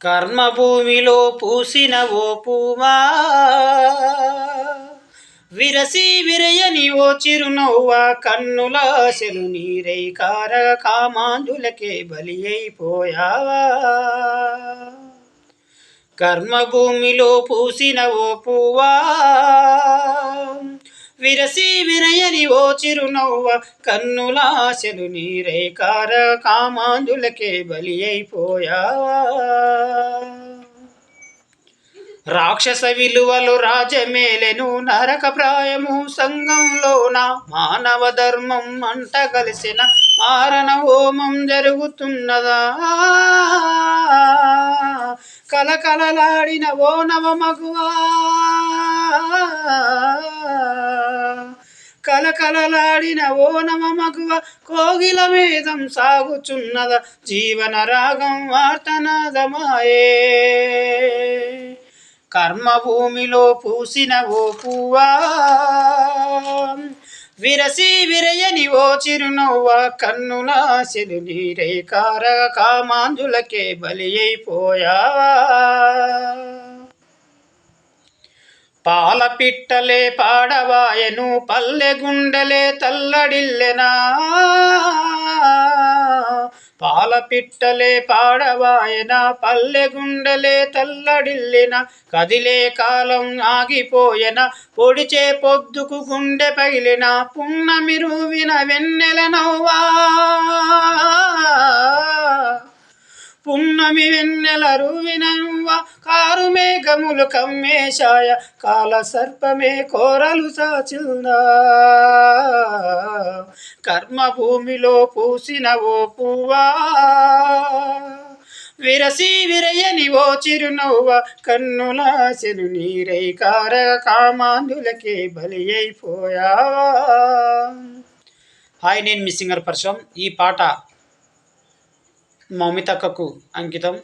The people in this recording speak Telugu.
కర్మభూమిలో పూసిన ఓ పువ్వా విరసి విరయని ఓ చిరునవ్వ కన్నులాశలు నీరై కార కామాంధులకే బలి అయిపోయావా. కర్మభూమిలో పూసిన ఓ పువ్వా విరసి విరయని ఓ చిరునవ్వ కన్నులాశలు నీరే కార కామాంధులకే బలి అయిపోయావా రాక్షస విలువలు రాజమేలెను నరక ప్రాయము సంఘంలోన మానవ ధర్మం అంట కలిసిన మారణ హోమం జరుగుతున్నదా. కలకలలాడిన ఓ నవ మగువా కలకలలాడిన ఓ నమ మగువ కోగిల వేదం సాగుచున్నద జీవన రాగం వార్తనాదమాయే. కర్మభూమిలో పూసిన ఓ పువ్వా? విరసి విరయని ఓ చిరునవ్వ కన్నుల నీరే నీరై కార కామాంధులకే బలి అయిపోయావా పాలపిట్టలే పాడవాయను పల్లె గుండెలే తల్లడిల్లెనా? పాలపిట్టలే పాడవాయన పల్లె గుండెలే తల్లడిల్లిన? కదిలే కాలం ఆగిపోయెన? పొడిచే పొద్దుకు గుండె పగిలిన? పున్నమిరువిన వెన్నెల నవ్వా? పున్నమి వెన్నెల రువినవ్వ కారు మేఘములు కమ్మేశాయ కాల సర్పమే కోరలు సాచిందా. కర్మభూమిలో పూసిన ఓ పువ్వా. విరసి విరయని ఓ చిరునవ్వ కన్నులాసెను నీరై కార కామాంధులకే బలి అయిపోయావా హాయ్ నేను మీ సింగర్ ఈ పాట మౌమితక్కకు అంకితం.